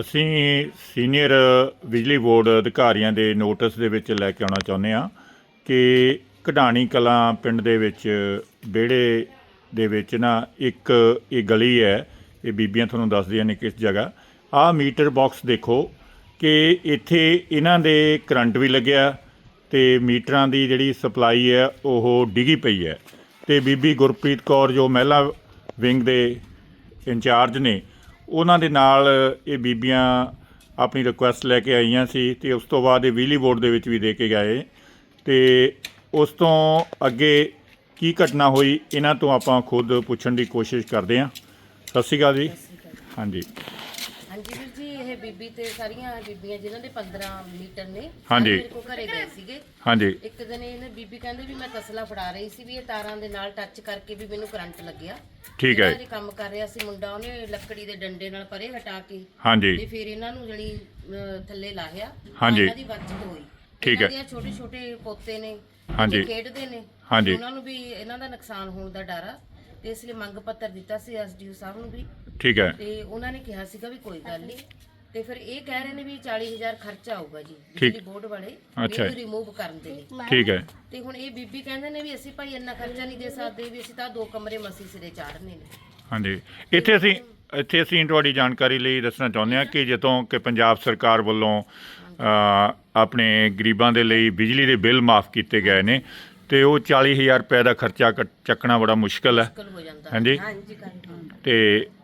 ਅਸੀਂ ਸੀਨੀਅਰ ਬਿਜਲੀ ਬੋਰਡ ਅਧਿਕਾਰੀਆਂ ਦੇ ਨੋਟਿਸ ਦੇ ਵਿੱਚ ਲੈ ਕੇ ਆਉਣਾ ਚਾਹੁੰਦੇ ਹਾਂ ਕਿ ਕਢਾਣੀ ਕਲਾਂ ਪਿੰਡ ਦੇ ਵਿੱਚ, ਵਿਹੜੇ ਦੇ ਵਿੱਚ ਨਾ ਇੱਕ ਇਹ ਗਲੀ ਹੈ, ਇਹ ਬੀਬੀਆਂ ਤੁਹਾਨੂੰ ਦੱਸਦੀਆਂ ਨੇ ਕਿਸ ਜਗ੍ਹਾ। ਆਹ ਮੀਟਰ ਬਾਕਸ ਦੇਖੋ ਕਿ ਇੱਥੇ ਇਹਨਾਂ ਦੇ ਕਰੰਟ ਵੀ ਲੱਗਿਆ ਤੇ ਮੀਟਰਾਂ ਦੀ ਜਿਹੜੀ ਸਪਲਾਈ ਹੈ, ਉਹ ਡਿੱਗੀ ਪਈ ਹੈ। ਤੇ ਬੀਬੀ ਗੁਰਪ੍ਰੀਤ ਕੌਰ ਜੋ ਮਹਿਲਾ ਵਿੰਗ ਦੇ ਇੰਚਾਰਜ ਨੇ ਉਹਨਾਂ ਦੇ ਨਾਲ ਇਹ ਬੀਬੀਆਂ ਆਪਣੀ ਰਿਕੁਐਸਟ ਲੈ ਕੇ ਆਈਆਂ ਸੀ ਤੇ ਉਸ ਤੋਂ ਬਾਅਦ ਇਹ ਬਿਜਲੀ ਬੋਰਡ ਦੇ ਵਿੱਚ ਵੀ ਦੇ ਕੇ ਗਏ। ਤੇ ਉਸ ਤੋਂ ਅੱਗੇ ਕੀ ਘਟਨਾ ਹੋਈ ਇਹਨਾਂ ਤੋਂ ਆਪਾਂ ਖੁਦ ਪੁੱਛਣ ਦੀ ਕੋਸ਼ਿਸ਼ ਕਰਦੇ ਹਾਂ। ਸਤਿ ਸ਼੍ਰੀ ਅਕਾਲ ਜੀ। ਹਾਂਜੀ। ਬੀਬੀ ਤੇ ਸਾਰੀਆਂ ਬੀਬੀਆਂ ਜਿਨ੍ਹਾਂ ਦੇ 15 ਮੀਟਰ ਨੇ ਹਾਂਜੀ। ਸਾਰੇ ਮੇਰੇ ਕੋਲ ਘਰੇ ਗਏ ਸੀਗੇ। ਹਾਂਜੀ। ਇੱਕ ਦਿਨ ਇਹਨੇ ਬੀਬੀ ਕਹਿੰਦੇ ਵੀ ਮੈਂ ਤਸਲਾ ਫੜਾ ਰਹੀ ਸੀ ਵੀ ਇਹ ਤਾਰਾਂ ਦੇ ਨਾਲ ਟੱਚ ਕਰਕੇ ਵੀ ਮੈਨੂੰ ਕਰੰਟ ਲੱਗਿਆ। ਠੀਕ ਹੈ। ਦੇ ਕੰਮ ਕਰ ਰਿਹਾ ਸੀ ਮੁੰਡਾ ਉਹਨੇ ਲੱਕੜੀ ਦੇ ਡੰਡੇ ਨਾਲ ਪਰੇ ਹਟਾ ਕੇ ਹਾਂਜੀ। ਤੇ ਫਿਰ ਇਹਨਾਂ ਨੂੰ ਜਣੀ ਥੱਲੇ ਲਾਹਿਆ। ਹਾਂਜੀ। ਇਹਨਾਂ ਦੀ ਬਚਤ ਹੋਈ ਠੀਕ ਹੈ। ਇਹਨਾਂ ਦੇ ਛੋਟੇ ਛੋਟੇ ਪੋਤੇ ਨੇ ਹਾਂਜੀ। ਖੇਡਦੇ ਨੇ। ਹਾਂਜੀ। ਉਹਨਾਂ ਨੂੰ ਵੀ ਇਹਨਾਂ ਦਾ ਨੁਕਸਾਨ ਹੋਣ ਦਾ ਡਰ ਆ। ਤੇ ਇਸ ਲਈ ਮੰਗ ਪੱਤਰ ਦਿੱਤਾ ਸੀ ਐਸਡੀਓ ਸਾਹਿਬ ਨੂੰ ਵੀ। ਠੀਕ ਹੈ। ਤੇ ਉਹਨਾਂ ਨੇ ਕਿਹਾ ਸੀਗਾ ਵੀ ਕੋਈ ਗੱਲ ਨਹੀਂ ਤੇ ਫਿਰ ਇਹ ਕਹਿ ਰਹੇ ਨੇ ਵੀ 40000 ਖਰਚਾ ਆਊਗਾ ਜੀ। ਬਿਜਲੀ ਬੋਰਡ ਵਾਲੇ ਅੱਛਾ। ਰਿਮੂਵ ਕਰਨ ਦੇ ਲਈ। ਠੀਕ ਹੈ। ਤੇ ਹੁਣ ਇਹ ਬੀਬੀ ਕਹਿੰਦੇ ਨੇ ਵੀ ਅਸੀਂ ਭਾਈ ਇੰਨਾ ਖਰਚਾ ਨਹੀਂ ਦੇ ਸਕਦੇ ਵੀ ਅਸੀਂ ਤਾਂ ਦੋ ਕਮਰੇ ਮਸੀ ਸਿਰੇ ਚਾੜਨੇ ਨੇ। ਹਾਂਜੀ। ਇੱਥੇ ਅਸੀਂ ਇੱਥੇ ਅਸੀਂ ਤੁਹਾਡੀ ਜਾਣਕਾਰੀ ਲਈ ਦੱਸਣਾ ਚਾਹੁੰਦੇ ਹਾਂ ਕਿ ਜਦੋਂ ਕਿ ਪੰਜਾਬ ਸਰਕਾਰ ਵੱਲੋਂ ਆਪਣੇ ਗਰੀਬਾਂ ਦੇ ਲਈ ਬਿਜਲੀ ਦੇ ਬਿੱਲ ਮਾਫ ਕੀਤੇ ਗਏ ਨੇ। ਤੇ ਉਹ 40000 ਰੁਪਏ ਦਾ ਖਰਚਾ ਚੱਕਣਾ ਬੜਾ ਮੁਸ਼ਕਲ ਹੈ। ਮੁਸ਼ਕਲ ਹੋ ਜਾਂਦਾ। ਹਾਂਜੀ? ਤੇ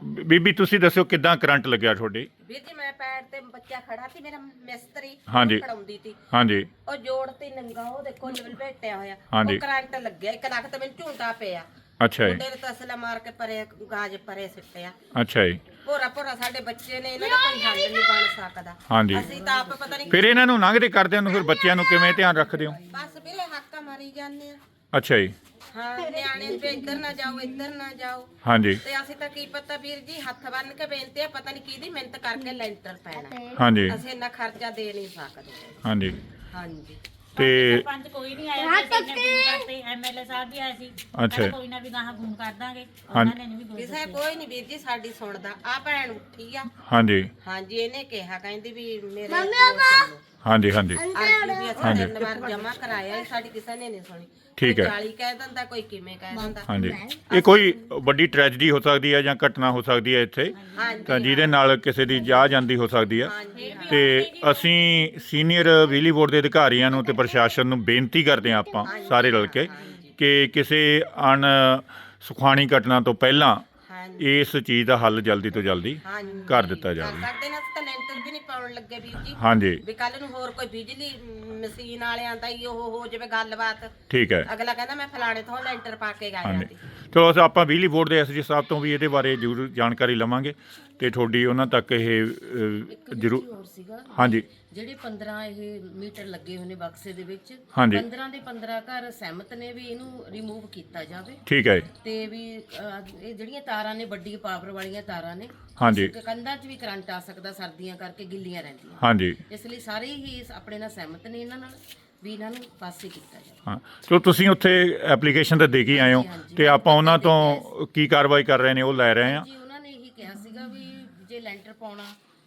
ਬੀਬੀ ਤੁਸੀਂ ਦੱਸੋ ਕਿਦਾਂ ਕਰੰਟ ਲੱਗਿਆ ਤੁਹਾਡੇ? ਵੀਰ ਜੀ ਮੈਂ ਪੈਰ ਤੇ ਬੱਚਾ ਖੜਾ ਸੀ ਮੇਰਾ ਮਿਸਤਰੀ ਹਾਂਜੀ। ਖੜਾਉਂਦੀ ਸੀ। ਹਾਂਜੀ। ਉਹ ਜੋੜ ਤੇ ਨੰਗਾ ਉਹ ਦੇਖੋ ਲੈਵਲ ਭੇਟਿਆ ਹੋਇਆ। ਹਾਂਜੀ। ਉਹ ਕਰੰਟ ਲੱਗਿਆ ਇੱਕ ਲੱਖ ਤੇ ਮੈਨੂੰ ਝੂੰਟਾ ਪਿਆ। ਅੱਛਾ ਜੀ। ਮੁੰਡੇ ਨੇ ਤਸਲਾ ਮਾਰ ਕੇ ਪਰੇ ਗਾਜ ਪਰੇ ਸਿੱਟਿਆ। ਅੱਛਾ ਜੀ। ਭੋਰਾ ਭੋਰਾ ਸਾਡੇ ਬੱਚੇ ਨੇ ਇਹਨਾਂ ਦਾ ਕੋਈ ਹੱਲ ਨਹੀਂ ਬਣ ਸਕਦਾ। ਹਾਂਜੀ। ਅਸੀਂ ਤਾਂ ਆਪ ਪਤਾ ਨਹੀਂ ਫਿਰ ਇਹਨਾਂ ਨੂੰ ਲੰਘਦੇ ਕਰਦਿਆਂ ਨੂੰ ਫਿਰ ਬੱਚਿਆਂ ਨੂੰ ਕਿਵੇਂ ਧਿਆਨ ਰੱਖਦੇ ਹੋ? ਮਾਰੀ ਜਾਂਦੇ ਆ। ਅੱਛਾ ਜੀ। ਹਾਂ ਨਿਆਣੇ ਵੀ ਇੱਧਰ ਨਾ ਜਾਓ ਇੱਧਰ ਨਾ ਜਾਓ। ਹਾਂਜੀ। ਤੇ ਅਸੀਂ ਤਾਂ ਕੀ ਪਤਾ ਵੀਰ ਜੀ ਹੱਥ ਬੰਨ ਕੇ ਬੇਨਤੀ ਆ ਪਤਾ ਨਹੀਂ ਕਿਹਦੀ ਮਿਹਨਤ ਕਰਕੇ ਲੈਂਟਰ ਪੈਣਾ। ਹਾਂਜੀ। ਅਸੀਂ ਇੰਨਾ ਖਰਚਾ ਦੇ ਨਹੀਂ ਸਕਦੇ। ਹਾਂਜੀ। ਹਾਂਜੀ। ਤੇ ਪੰਜ ਕੋਈ ਨਹੀਂ ਆਇਆ ਕਰਤੇ ਐਮਐਲਏ ਸਾਹਿਬ ਵੀ ਆਏ ਸੀ। ਅੱਛਾ। ਕੋਈ ਨਾ ਵੀ ਗਾਹਾਂ ਫੋਨ ਕਰ ਦਾਂਗੇ। ਉਹਨਾਂ ਨੇ ਵੀ ਕੋਈ ਕਿਸੇ ਕੋਈ ਨਹੀਂ ਵੀਰ ਜੀ ਸਾਡੀ ਸੁਣਦਾ। ਆ ਭੈਣ ਉੱਠੀ ਆ। ਹਾਂਜੀ। ਹਾਂਜੀ ਇਹਨੇ ਕਿਹਾ ਕਹਿੰਦੀ ਵੀ ਮੇਰੇ ਕੋਲ ਚੱਲੋ। ਹਾਂਜੀ ਹਾਂਜੀ। ਅਰਜੀ ਵੀ ਅਸੀਂ ਤਿੰਨ ਵਾਰ ਜਮਾ ਕਰਾਇਆ ਸਾਡੀ ਕਿਸੇ ਨੇ ਨਹੀਂ ਸੁਣੀ। ਠੀਕ ਹੈ। 40 ਕਹਿ ਦਿੰਦਾ ਕੋਈ ਕਿਵੇਂ ਕਹਿ ਦਿੰਦਾ। ਹਾਂਜੀ। ਇਹ ਕੋਈ ਵੱਡੀ ਟ੍ਰੈਜਡੀ ਹੋ ਸਕਦੀ ਹੈ ਜਾਂ ਘਟਨਾ ਹੋ ਸਕਦੀ ਹੈ ਇੱਥੇ ਹਾਂਜੀ। ਤਾਂ ਜਿਹਦੇ ਨਾਲ ਕਿਸੇ ਦੀ ਜਾ ਜਾਂਦੀ ਹੋ ਸਕਦੀ ਹੈ। ਹਾਂਜੀ ਤੇ ਅਸੀਂ ਸੀਨੀਅਰ ਬਿਜਲੀ ਬੋਰਡ ਦੇ ਅਧਿਕਾਰੀਆਂ ਨੂੰ ਤੇ ਪ੍ਰਸ਼ਾਸਨ ਨੂੰ ਬੇਨਤੀ ਕਰਦੇ ਹਾਂ ਆਪਾਂ ਸਾਰੇ ਰਲ ਕੇ ਕਿ ਕਿਸੇ ਅਣ ਸੁਖਾਣੀ ਘਟਨਾ ਤੋਂ ਪਹਿਲਾਂ ਹਾਂਜੀ ਇਸ ਚੀਜ਼ ਦਾ ਹੱਲ ਜਲਦੀ ਤੋਂ ਜਲਦੀ ਹਾਂਜੀ। ਕਰ ਦਿੱਤਾ ਜਾਵੇ। ਕਰ ਸਕਦੇ ਨੇ ਅਸੀਂ ਤਾਂ ਲੈਂਟਰ ਵੀ ਨਹੀਂ ਪਾਉਣ ਲੱਗੇ ਵੀਰ ਜੀ। ਹਾਂਜੀ। ਵੀ ਕੱਲ ਨੂੰ ਹੋਰ ਕੋਈ ਬਿਜਲੀ ਮਸ਼ੀਨ ਵਾਲਿਆਂ ਦਾ ਹੀ ਉਹ ਹੋ ਜਾਵੇ ਗੱਲਬਾਤ। ਠੀਕ ਹੈ। ਅਗਲਾ ਕਹਿੰਦਾ ਮੈਂ ਫਲਾਣੇ ਤੋਂ ਲੈਂਟਰ ਪਾ ਕੇ ਗਿਆ ਹਾਂਜੀ। ਚਲੋ ਅਸੀਂ ਆਪਾਂ ਬਿਜਲੀ ਬੋਰਡ ਦੇ ਐਸਜੀ ਸਾਹਿਬ ਤੋਂ ਵੀ ਇਹਦੇ ਬਾਰੇ ਜ਼ਰੂਰ ਜਾਣਕਾਰੀ ਲਵਾਂਗੇ ਤੇ ਤੁਹਾਡੀ ਉਹਨਾਂ ਤੱਕ ਇਹ ਅ, ਜ਼ਰੂਰ ਹੋਰ ਸੀਗਾ। ਹਾਂਜੀ। ਜਿਹੜੇ 15 ਇਹ ਮੀਟਰ ਲੱਗੇ ਹੋਏ ਨੇ ਬਕਸੇ ਦੇ ਵਿੱਚ ਹਾਂਜੀ। 15 ਦੇ 15 ਘਰ ਸਹਿਮਤ ਨੇ ਵੀ ਇਹਨੂੰ ਰਿਮੂਵ ਕੀਤਾ ਜਾਵੇ। ਠੀਕ ਹੈ ਤੇ ਵੀ ਅਹ, ਇਹ ਜਿਹੜੀਆਂ ਤਾਰਾਂ ਨੇ ਵੱਡੀ ਪਾਵਰ ਵਾਲੀਆਂ ਤਾਰਾਂ ਨੇ ਹਾਂਜੀ। ਕਿ ਕੰਧਾਂ 'ਚ ਵੀ ਕਰੰਟ ਆ ਸਕਦਾ ਸਰਦੀਆਂ ਕਰਕੇ ਗਿੱਲੀਆਂ ਰਹਿੰਦੀਆਂ। ਹਾਂਜੀ। ਇਸ ਲਈ ਸਾਰੇ ਹੀ ਇਸ ਆਪਣੇ ਨਾਲ ਸਹਿਮਤ ਨੇ ਇਹਨਾਂ ਨਾਲ। ਵੀ ਇਹਨਾਂ ਨੂੰ ਪਾਸੇ ਕੀਤਾ ਜਾਵੇ ਹਾਂ ਸੋ ਤੁਸੀਂ ਉੱਥੇ ਐਪਲੀਕੇਸ਼ਨ ਤਾਂ ਦੇ ਕੇ ਆਏ ਹੋ। ਤੇ ਆਪਾਂ ਉਹਨਾਂ ਤੋਂ ਕੀ ਕਾਰਵਾਈ ਕਰ ਰਹੇ ਨੇ ਉਹ ਲੈ ਰਹੇ ਹਾਂ ਜੀ ਉਹਨਾਂ ਨੇ ਇਹੀ ਕਿਹਾ ਸੀਗਾ ਵੀ ਜੇ ਲੈਂਟਰ ਪਾਉਣਾ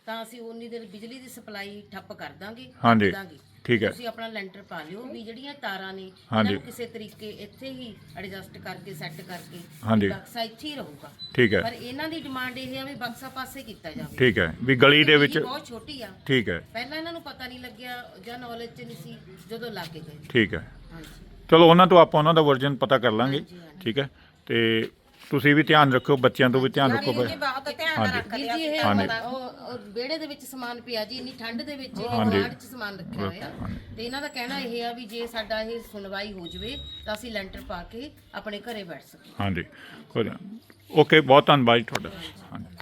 ਤਾਂ ਅਸੀਂ ਉਨੀ ਦੇਰ ਬਿਜਲੀ ਦੀ ਸਪਲਾਈ ਠੱਪ ਕਰ ਦਾਂਗੇ ਹਾਂਜੀ। ਦਾਂਗੇ। ਠੀਕ ਹੈ। ਤੁਸੀਂ ਆਪਣਾ ਲੈਂਟਰ ਪਾ ਲਿਓ ਵੀ ਜਿਹੜੀਆਂ ਤਾਰਾਂ ਨੇ ਇਹਨਾਂ ਹਾਂਜੀ। ਨੂੰ ਕਿਸੇ ਤਰੀਕੇ ਇੱਥੇ ਹੀ ਐਡਜਸਟ ਕਰਕੇ ਸੈੱਟ ਕਰਕੇ ਹਾਂਜੀ। ਬਕਸਾ ਇੱਥੇ ਹੀ ਰਹੂਗਾ। ਠੀਕ ਹੈ। ਪਰ ਇਹਨਾਂ ਦੀ ਡਿਮਾਂਡ ਇਹ ਹੈ ਵੀ ਬਕਸਾ ਪਾਸੇ ਕੀਤਾ ਜਾਵੇ। ਠੀਕ ਹੈ। ਵੀ ਗਲੀ ਦੇ ਵਿੱਚ ਬਹੁਤ ਛੋਟੀ ਆ। ਠੀਕ ਹੈ। ਪਹਿਲਾਂ ਇਹਨਾਂ ਨੂੰ ਪਤਾ ਨਹੀਂ ਲੱਗਿਆ ਜਾਂ ਨੌਲੇਜ ਚ ਨਹੀਂ ਸੀ ਜਦੋਂ ਲੱਗ ਗਏ। ਠੀਕ ਹੈ। ਹਾਂਜੀ। ਚਲੋ ਉਹਨਾਂ ਤੋਂ ਆਪਾਂ ਉਹਨਾਂ ਦਾ ਵਰਜਨ ਪਤਾ ਕਰ ਲਾਂਗੇ। ਹਾਂਜੀ, ਹਾਂਜੀ। ਠੀਕ ਹੈ। ਤੇ ਤੁਸੀਂ ਵੀ ਧਿਆਨ ਰੱਖੋ ਬੱਚਿਆਂ ਤੋਂ ਵੀ ਧਿਆਨ ਰੱਖੋ ਵੀਰ ਜੀ ਬਹੁਤ ਧਿਆਨ ਹਾਂਜੀ। ਰੱਖਦੇ ਵੀਰ ਆ ਜੀ ਇਹ ਹਾਂਜੀ। ਉਹ ਉਹ ਵਿਹੜੇ ਦੇ ਵਿੱਚ ਸਮਾਨ ਪਿਆ ਜੀ ਇੰਨੀ ਠੰਡ ਦੇ ਵਿੱਚ ਇਹ ਹਾਂਜੀ। 'ਚ ਸਮਾਨ ਰੱਖਿਆ ਹੋਇਆ ਤੇ ਇਹਨਾਂ ਦਾ ਕਹਿਣਾ ਇਹ ਆ ਵੀ ਜੇ ਸਾਡਾ ਇਹ ਸੁਣਵਾਈ ਹੋ ਜਵੇ ਤਾਂ ਅਸੀਂ ਲੈਂਟਰ ਪਾ ਕੇ ਆਪਣੇ ਘਰੇ ਬੈਠ ਸਕੀਏ ਹਾਂਜੀ ਕੋਈ ਨਾ। ਓਕੇ ਬਹੁਤ ਧੰਨਵਾਦ ਜੀ ਤੁਹਾਡਾ ਹਾਂਜੀ